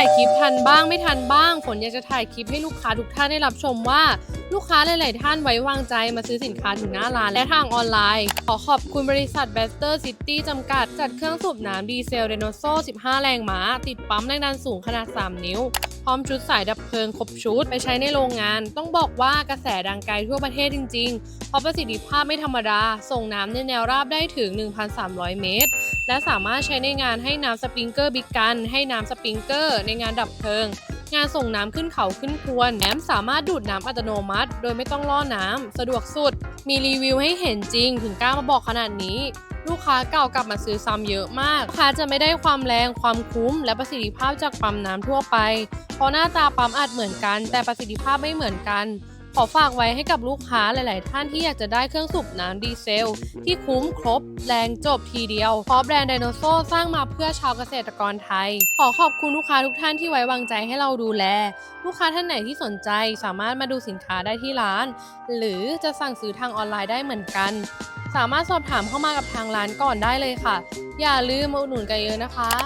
ถ่ายคลิปทันบ้างไม่ทันบ้างฝนอยากจะถ่ายคลิปให้ลูกค้าทุกท่านได้รับชมว่า ลูกค้าหลาย ๆ ท่านไว้วางใจมาซื้อสินค้าถึงหน้าร้านและทางออนไลน์ ขอขอบคุณบริษัท b e s t e r City จำกัด จัดเครื่องสูบน้ำดีเซลเรโนโซ 15 แรงม้า ติดปั๊มแรงดันสูงขนาด 3 นิ้ว พร้อมชุดสายดับเพลิงครบชุด ไปใช้ในโรงงาน ต้องบอกว่ากระแสดังไกลทั่วประเทศจริง ๆ เพราะประสิทธิภาพไม่ธรรมดา ส่งน้ำในแนวราบได้ถึง 1,300 เมตร และสามารถใช้ในงานให้น้ำสปริงเกอร์บิ๊กกัน ให้น้ำสปริงเกอร์ ในงานดับเพลิง งานส่งน้ำขึ้นเขาขึ้นควรแถมสามารถดูดน้ำอัตโนมัติ โดยไม่ต้องล่อน้ำสะดวกสุด มีรีวิวให้เห็นจริงถึงกล้ามาบอกขนาดนี้ลูกค้าเก่ากลับมาซื้อซ้ำเยอะมากลูกค้าจะไม่ได้ความแรงความคุ้ม และประสิทธิภาพจากปั๊มน้ำทั่วไป เพราะหน้าตาปั๊มอาจเหมือนกัน แต่ประสิทธิภาพไม่เหมือนกัน อฝากไว้ให้กับลูกค้าหลาย ๆ ท่านที่อยากจะได้เครื่องสูบน้ำดีเซล ที่คุ้มครบ แรงจบทีเดียวเพราะแบรนด์ไดโนโซสร้างมาเพื่อชาวเกษตรกรไทย ขอขอบคุณลูกค้าทุกท่านที่ไว้วางใจให้เราดูแล ลูกค้าท่านไหนที่สนใจสามารถมาดูสินค้าได้ที่ร้าน หรือจะสั่งซื้อทางออนไลน์ได้เหมือนกัน สามารถสอบถามเข้ามากับทางร้านก่อนได้เลยค่ะ อย่าลืมมาอุดหนุนกันเยอะนะคะ